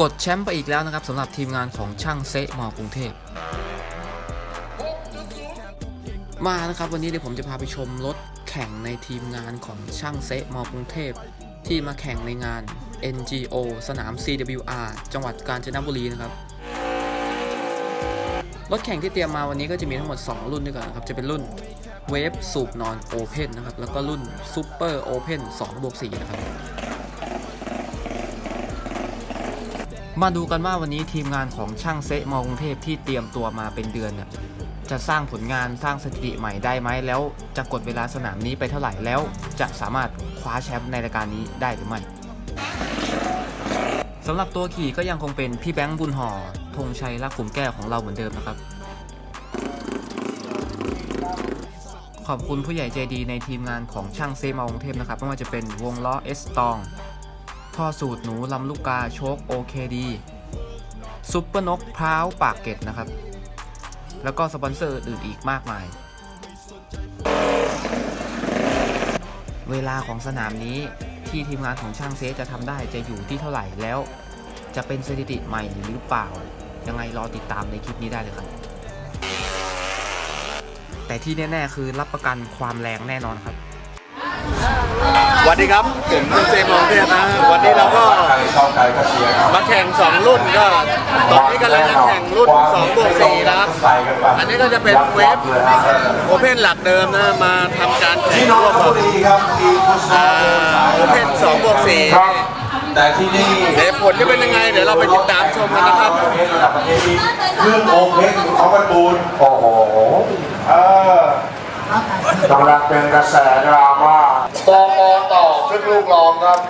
กดแชมป์ไปอีกแล้วนะครับสำหรับทีมงานของช่างเซะมอกรุงเทพ มานะครับวันนี้เดี๋ยวผมจะพาไปชมรถแข่งในทีมงานของช่างเซะมอกรุงเทพ ที่มาแข่งในงาน NGO สนาม CWR จังหวัดกาญจนบุรีนะครับรถแข่งที่เตรียมมาวันนี้ก็จะมีทั้งหมด 2 รุ่นด้วยกันนะครับ จะเป็นรุ่นเวฟสูบนอนโอเพนนะครับ แล้วก็รุ่นซูเปอร์โอเพน2บวก4นะครับ มาดูกันว่าวันนี้ทีมงานของช่างเซะมอกรุงเทพที่เตรียมตัวมาเป็นเดือนเนี่ยจะสร้างผลงานสร้างสถิติใหม่ได้ไหมแล้วจะกดเวลาสนามนี้ไปเท่าไหร่แล้ว จะสามารถคว้าแชมป์ในรายการนี้ได้หรือไม่สำหรับตัวขี่ก็ยังคงเป็นพี่แบงค์บุญห่อธงชัยรักขุมแก้วของเราเหมือนเดิมนะครับ ขอบคุณผู้ใหญ่ใจดีในทีมงานของช่างเซมากรุงเทพนะครับไม่ว่าจะเป็นวงล้อเอสตอง ท่อสูตรหนูลำลูกกาโชคโอเคดีซุปเปอร์นกพร้าวปากเกร็ดนะครับ แล้วก็สปอนเซอร์อื่นอีกมากมาย เวลาของสนามนี้ที่ทีมงานของช่างเซจะทำได้จะอยู่ที่เท่าไหร่แล้ว จะเป็นสถิติใหม่หรือเปล่า ยังไงรอติดตามในคลิปนี้ได้เลยครับ แต่ที่แน่ ๆ คือรับประกันความแรงแน่นอนครับ สวัสดีครับ ผมคุณเซมองเทพนะวันนี้เราก็ชอบใจก็เชียร์ครับมาแข่ง 2 รุ่นก็ ตอนนี้กำลังจะแข่งรุ่น2บวก4นะครับ อันนี้ก็จะเป็นเวฟโอเพนหลักเดิมนะมาทำการแข่งที่น้องร่วมบุกับรีครับทีมฟุตซออ่าลโอเพน2บวกครับ4แต่ที่นี่เดี๋ยวผลจะเป็นยังไง เดี๋ยวเราไปติดตามชมกันนะครับระดับประเทศนี้เครื่องโอเพนของบรรบูนโอ้โหเออกำลังเป็นกระแสดราม่า ปอปอต่อซึ่งลูกรองครับ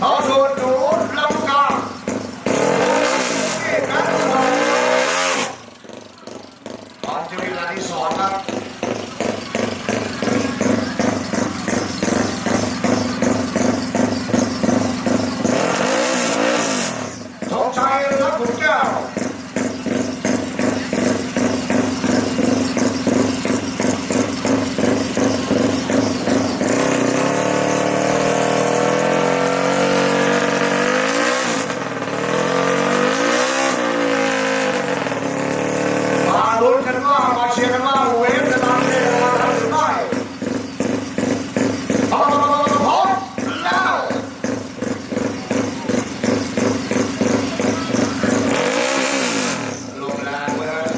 เอาส่วนหนูลำกาตอน จะมีเวลาที่สองครับ สองชัยรับขุนแก้ว มาลุ้นกันว่ามาเชียร์กันว่าเวฟจะทำได้หรือไม่พร้อมพร้อมแล้วลงแรงเลย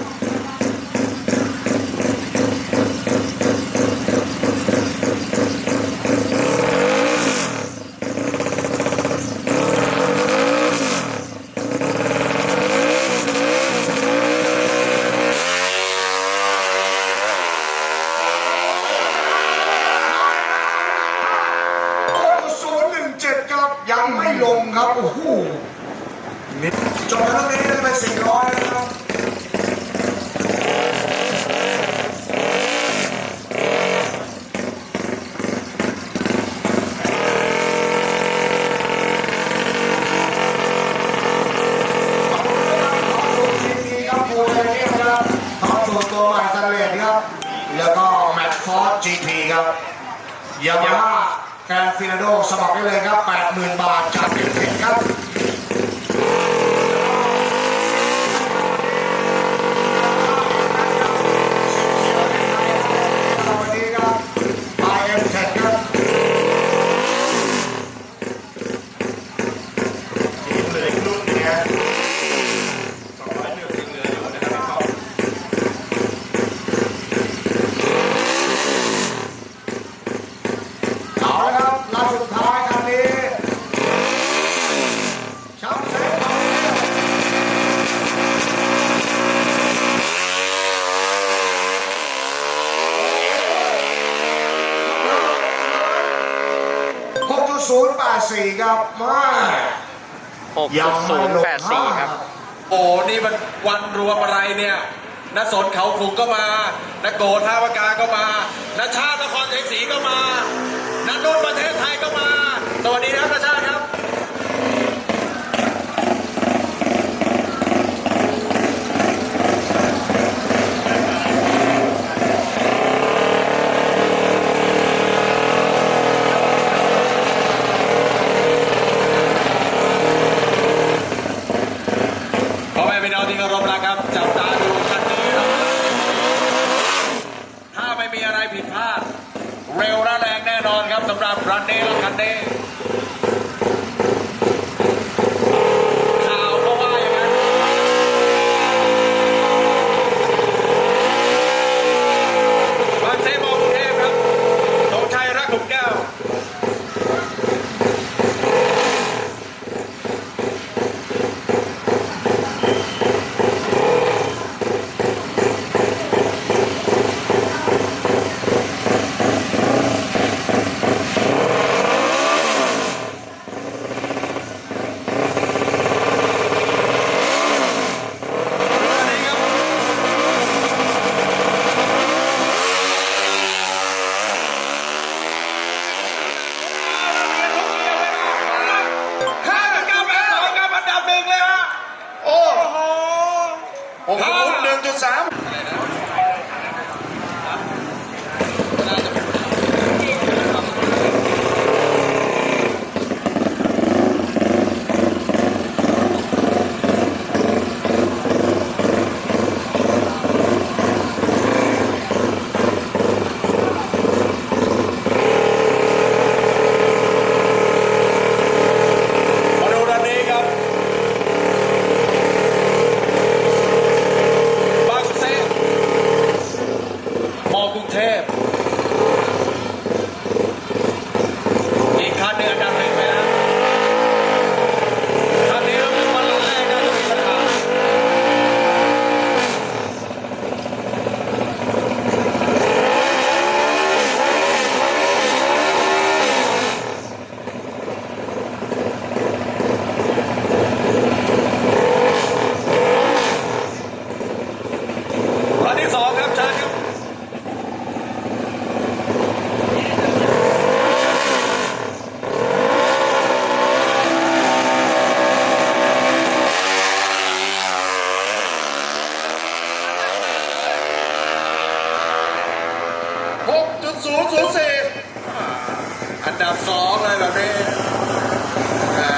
ศูนย์หนึ่งเจ็ดครับ ยังไม่ลงครับ โอ้โหจบแล้วนี้ได้ไปสี่ร้อยนะครับตัวใหม่สเลดครับแล้วก็แมตต์ฟอร์ด GT ครับยามาฮ่า แกรนฟินาโดสมัครได้เลยครับ 80,000 บาทจากเด็กครับวันนี้ครับไป 6.084ครับมา6.084ครับ โอ้นี่มันวันรวมอะไรเนี่ยนสนเขาขุงก็มานักโกท่าวากาก็มานาชาตินครชัยศรีก็มานานุ่นประเทศไทยก็มา สวัสดีครับนาชาติครับ พ่อแม่พี่น้องที่เคารพนะครับ จับตาดูคันนี้ครับถ้าไม่มีอะไรผิดพลาด เร็วและแรงแน่นอนครับสำหรับรันนี้และคันนี้ข่าวก็ว่าอย่างนั้นบางเซมองกรุงเทพครับธงชัยรักขุมแก้ว ห้ากับเก้าแปดสองครับอันดับหนึ่งเลยฮะ โอ้โห โอ้โหหนึ่งจุดสาม มาดูด้านนี้ครับ บางเซนมอกรุงเทพ อีกคันหนึ่งอันดับหนึ่งไปแล้วคันนี้เราเป็นวันแรกนะที่มีปัญหา วันที่สองครับเชิญครับ หกจุดศูนย์ศูนย์สี่อันดับสองเลยแบบนี้อ่า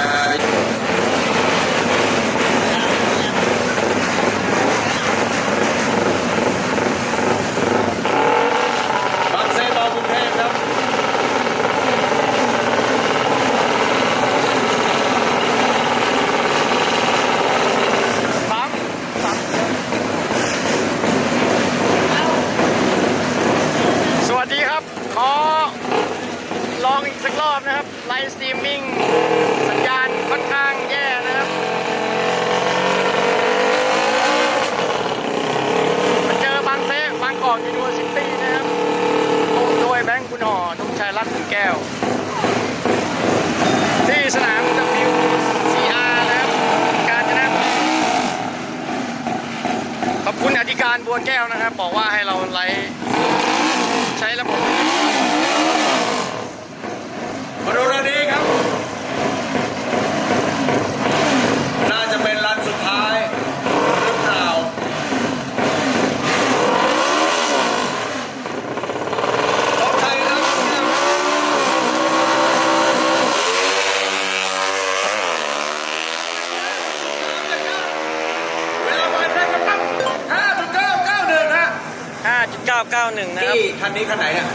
บางเซนบางกรุงเทพครับ สวัสดีครับ ขอลองอีกสักรอบนะครับ ไลฟ์สตรีมมิ่งสัญญาณค่อนข้างแย่นะครับมาเจอบางเซบางกอกยูนิเวอร์ซิตี้นะครับโดยแบงค์คุณห่อทุชัยรัตน์ขุนแก้ว ที่สนาม WCR นะครับ การจนะขอบคุณอธิการบัวแก้วนะครับ บอกว่าให้เราไลฟ์ใช้ระบบ มาดูระนี้ครับ น่าจะเป็นรันสุดท้ายหรือเปล่าของไทยนะครับเวลาไปแค่ปั๊บห้าจุดเก้าเก้าหนึ่งนะ5.991 นะครับ ที่คันนี้คันไหนเนี่ย